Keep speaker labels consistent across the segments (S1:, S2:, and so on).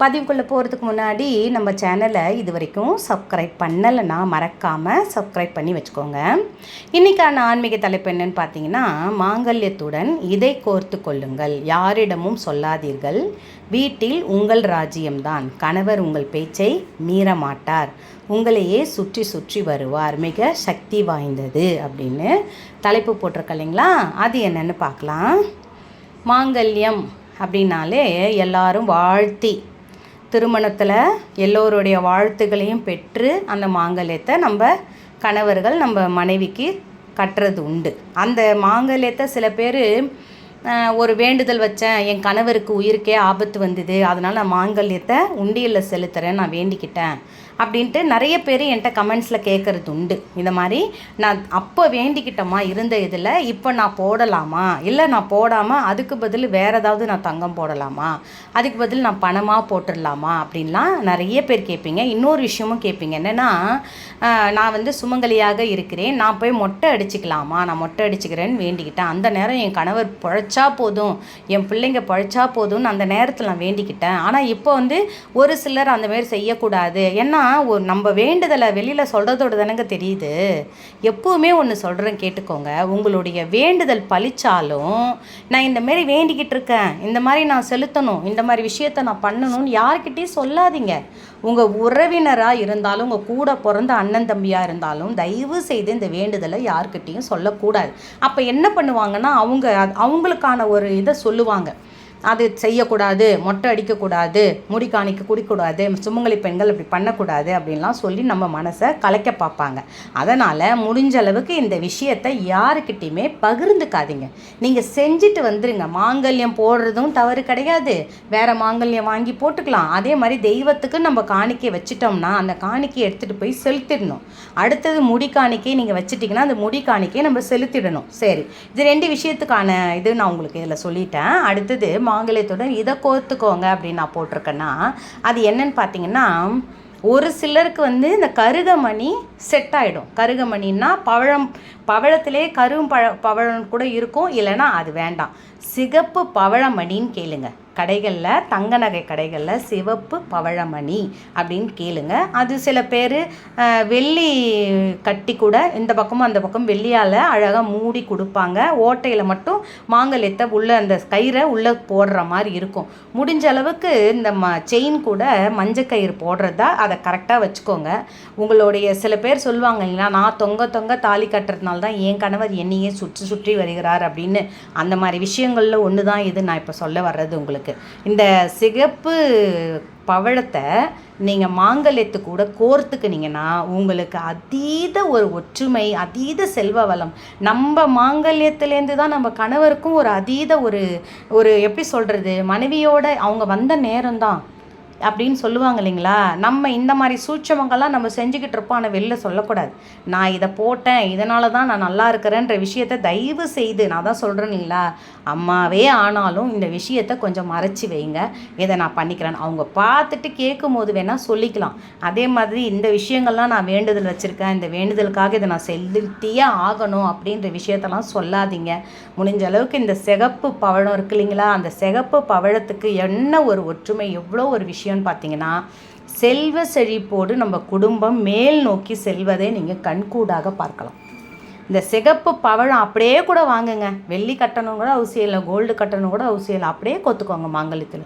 S1: பதிவுக்குள்ளே போகிறதுக்கு முன்னாடி நம்ம சேனலை இது வரைக்கும் சப்ஸ்கிரைப் பண்ணலைன்னா மறக்காமல் சப்ஸ்கிரைப் பண்ணி வச்சுக்கோங்க. இன்றைக்கான ஆன்மீக தலைப்பு என்னன்னு பார்த்தீங்கன்னா மாங்கல்யத்துடன் இதை கோர்த்து கொள்ளுங்கள். யாரிடமும் சொல்லாதீர்கள். வீட்டில் உங்கள் ராஜ்யம்தான். கணவர் உங்கள் பேச்சை மீறமாட்டார். உங்களையே சுற்றி சுற்றி வருவார். மிக சக்தி வாய்ந்தது அப்படின்னு தலைப்பு போட்டிருக்க இல்லைங்களா? அது என்னென்னு பார்க்கலாம். மாங்கல்யம் அப்படின்னாலே எல்லாரும் வாழ்த்தி திருமணத்தில் எல்லோருடைய வாழ்த்துக்களையும் பெற்று அந்த மாங்கல்யத்தை நம்ம கணவர்கள் நம்ம மனைவிக்கு கட்டுறது உண்டு. அந்த மாங்கல்யத்தை சில பேர் ஒரு வேண்டுதல் வச்சேன். என் கணவருக்கு உயிருக்கே ஆபத்து வந்தது. அதனால் நான் மாங்கல்யத்தை உண்டியலில் செலுத்துகிறேன் நான் வேண்டிக்கிட்டேன். அப்படின்ட்டு நிறைய பேர் என்கிட்ட கமெண்ட்ஸில் கேட்குறது உண்டு. இந்த மாதிரி நான் அப்போ வேண்டிக்கிட்டோமா இருந்த இதில் இப்போ நான் போடலாமா? இல்லை நான் போடாமல் அதுக்கு பதில் வேறு ஏதாவது நான் தங்கம் போடலாமா? அதுக்கு பதில் நான் பணமாக போட்டுடலாமா? அப்படின்லாம் நிறைய பேர் கேட்பீங்க இன்னொரு விஷயமும் கேட்பீங்க என்னென்னா நான் வந்து சுமங்கலியாக இருக்கிறேன். நான் போய் மொட்டை அடிச்சுக்கலாமா? நான் மொட்டை அடிச்சுக்கிறேன்னு வேண்டிக்கிட்டேன். அந்த நேரம் என் கணவர் புழைச்சி போதும். என் பிள்ளைங்க பழிச்சா போதும்னு அந்த நேரத்தில் நான் வேண்டிக்கிட்டேன். ஆனால் இப்போ வந்து ஒரு சிலர் அந்த மாதிரி செய்யக்கூடாது. ஏன்னா ஒரு நம்ம வேண்டுதலை வெளியில் சொல்கிறதோட தானங்க தெரியுது. எப்போவுமே ஒன்று சொல்கிறேன் கேட்டுக்கோங்க. உங்களுடைய வேண்டுதல் பழிச்சாலும் நான் இந்த மாதிரி வேண்டிக்கிட்டு இருக்கேன். இந்த மாதிரி நான் செலுத்தணும். இந்த மாதிரி விஷயத்த நான் பண்ணணும்னு யார்கிட்டையும் சொல்லாதீங்க. உங்கள் உறவினராக இருந்தாலும் உங்கள் கூட பிறந்த அண்ணன் தம்பியாக இருந்தாலும் தயவு செய்து இந்த வேண்டுதலை யார்கிட்டையும் சொல்லக்கூடாது. அப்போ என்ன பண்ணுவாங்கன்னா அவங்க அவங்களுக்கான ஒரு இதை சொல்லுவாங்க. அது செய்யக்கூடாது மொட்டை அடிக்கக்கூடாது முடி காணிக்க குடிக்கூடாது சுமங்கலி பெண்கள் அப்படி பண்ணக்கூடாது அப்படின்லாம் சொல்லி நம்ம மனசை கலைக்க பார்ப்பாங்க. அதனால் முடிஞ்ச அளவுக்கு இந்த விஷயத்தை யாருக்கிட்டேயுமே பகிர்ந்துக்காதீங்க. நீங்கள் செஞ்சுட்டு வந்துருங்க. மாங்கல்யம் போடுறதும் தவறு கிடையாது. வேறு மாங்கல்யம் வாங்கி போட்டுக்கலாம். அதே மாதிரி தெய்வத்துக்கு நம்ம காணிக்கை வச்சுட்டோம்னா அந்த காணிக்கையை எடுத்துகிட்டு போய் செலுத்திடணும். அடுத்தது முடி காணிக்கை நீங்கள் வச்சுட்டிங்கன்னா அந்த முடி காணிக்கையை நம்ம செலுத்திடணும். சரி. இது ரெண்டு விஷயத்துக்கான இது நான் உங்களுக்கு இதில் சொல்லிட்டேன். அடுத்தது மாங்கல்யத்துடன் இதை கோர்த்துக்கோங்க அப்படின்னு நான் போட்டிருக்கேன்னா அது என்னன்னு பார்த்தீங்கன்னா ஒரு சிலருக்கு வந்து இந்த கருகமணி செட் ஆகிடும் கருகமணின்னா பவழம் பவழத்திலே கரும் பழ பவழம் கூட இருக்கும் இல்லைன்னா அது வேண்டாம். சிகப்பு பவழமணின்னு கேளுங்க. கடைகளில் தங்க நகை கடைகளில் சிவப்பு பவழமணி அப்படின்னு கேளுங்க. அது சில பேர் வெள்ளி கட்டி கூட இந்த பக்கமும் அந்த பக்கம் வெள்ளியால் அழகாக மூடி கொடுப்பாங்க. ஓட்டையில் மட்டும் மாங்கல்யத்தை உள்ளே அந்த கயிறை உள்ளே போடுற மாதிரி இருக்கும். முடிஞ்ச அளவுக்கு இந்த ம செயின் கூட மஞ்சள் கயிறு போடுறதா அதை கரெக்டாக வச்சுக்கோங்க. உங்களுடைய சில பேர் சொல்லுவாங்க இல்லைங்களா நான் தொங்க தொங்க தாலி கட்டுறதுனால தான் என் கணவர் என்னையே சுற்றி சுற்றி வருகிறார் அப்படின்னு. அந்த மாதிரி விஷயங்களில் ஒன்று தான் இது நான் இப்போ சொல்ல வர்றது உங்களுக்கு. இந்த சிகப்பு பவழத்தை நீங்கள் மாங்கல்யத்து கூட கோர்த்துக்கினீங்கன்னா உங்களுக்கு அதீத ஒரு ஒற்றுமை அதீத செல்வ வளம். நம்ம மாங்கல்யத்துலேருந்து தான் நம்ம கணவருக்கும் ஒரு அதீத ஒரு ஒரு எப்படி சொல்கிறது மனைவியோட அவங்க வந்த நேரம்தான் அப்படின்னு சொல்லுவாங்க இல்லைங்களா? நம்ம இந்த மாதிரி சூட்சமங்கள்லாம் நம்ம செஞ்சுக்கிட்டு இருப்போம். ஆனால் வெளில சொல்லக்கூடாது. நான் இதை போட்டேன். இதனால தான் நான் நல்லா இருக்கிறேன்ற விஷயத்த தயவு செய்து நான் தான் சொல்கிறேன் இல்லைங்களா? அம்மாவே ஆனாலும் இந்த விஷயத்த கொஞ்சம் மறைச்சி வைங்க. இதை நான் பண்ணிக்கிறேன் அவங்க பார்த்துட்டு கேட்கும் போது வேணால் சொல்லிக்கலாம். அதே மாதிரி இந்த விஷயங்கள்லாம் நான் வேண்டுதல் வச்சுருக்கேன். இந்த வேண்டுதலுக்காக இதை நான் செலுத்தியே ஆகணும் அப்படின்ற விஷயத்தெல்லாம் சொல்லாதீங்க. முடிஞ்ச அளவுக்கு இந்த சிகப்பு பவழம் இருக்கு இல்லைங்களா? அந்த சிகப்பு பவழத்துக்கு என்ன ஒரு ஒற்றுமை? எவ்வளோ ஒரு விஷயம் விஷயம்னு பார்த்தீங்கன்னா செல்வ செழிப்போடு நம்ம குடும்பம் மேல் நோக்கி செல்வதை நீங்கள் கண்கூடாக பார்க்கலாம். இந்த சிகப்பு பவழம் அப்படியே கூட வாங்குங்க. வெள்ளி கட்டணும் கூட அவசியம் இல்லை கோல்டு கட்டணும் கூட அவசியம் இல்லை. அப்படியே கொத்துக்கோங்க மாங்கல்யத்தில்.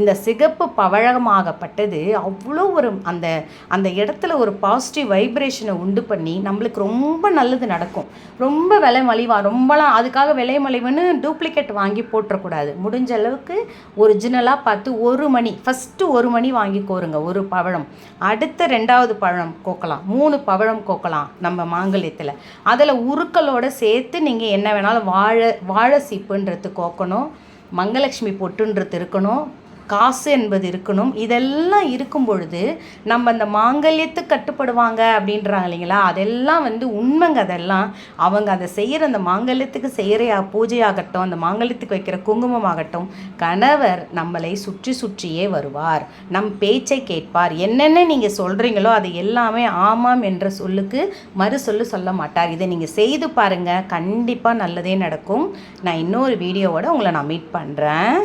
S1: இந்த சிகப்பு பவழகமாகப்பட்டது அவ்வளோ ஒரு அந்த அந்த இடத்துல ஒரு பாசிட்டிவ் வைப்ரேஷனை உண்டு பண்ணி நம்மளுக்கு ரொம்ப நல்லது நடக்கும். ரொம்ப விலை மலிவாக ரொம்பலாம் அதுக்காக விலை மலிவுன்னு டூப்ளிகேட் வாங்கி போட்டுறக்கூடாது. முடிஞ்ச அளவுக்கு ஒரிஜினலாக பார்த்து ஒரு மணி ஃபஸ்ட்டு ஒரு மணி வாங்கி கோருங்க ஒரு பவழம். அடுத்த ரெண்டாவது பழம் கோக்கலாம் மூணு பவழம் கோக்கலாம் நம்ம மாங்கல்யத்தில். அதில் உருக்களோடு சேர்த்து நீங்கள் என்ன வேணாலும் வாழை வாழை சீப்புன்றது கோக்கணும். மங்கலட்சுமி பொட்டுன்றது இருக்கணும். காசு என்பது இருக்கணும். இதெல்லாம் இருக்கும் பொழுது நம்ம அந்த மாங்கல்யத்துக்கு கட்டுப்படுவாங்க அப்படின்றாங்க இல்லைங்களா? அதெல்லாம் வந்து உண்மைங்க அதெல்லாம். அவங்க அதை செய்கிற அந்த மாங்கல்யத்துக்கு செய்கிற பூஜையாகட்டும் அந்த மாங்கல்யத்துக்கு வைக்கிற குங்குமம் ஆகட்டும் கணவர் நம்மளை சுற்றி சுற்றியே வருவார். நம் பேச்சை கேட்பார். என்னென்ன நீங்கள் சொல்கிறீங்களோ அது எல்லாமே ஆமாம் என்ற சொல்லுக்கு மறு சொல்லு சொல்ல மாட்டார். இதை நீங்கள் செய்து பாருங்கள் கண்டிப்பாக நல்லதே நடக்கும். நான் இன்னொரு வீடியோவோட உங்களை நான் மீட் பண்ணுறேன்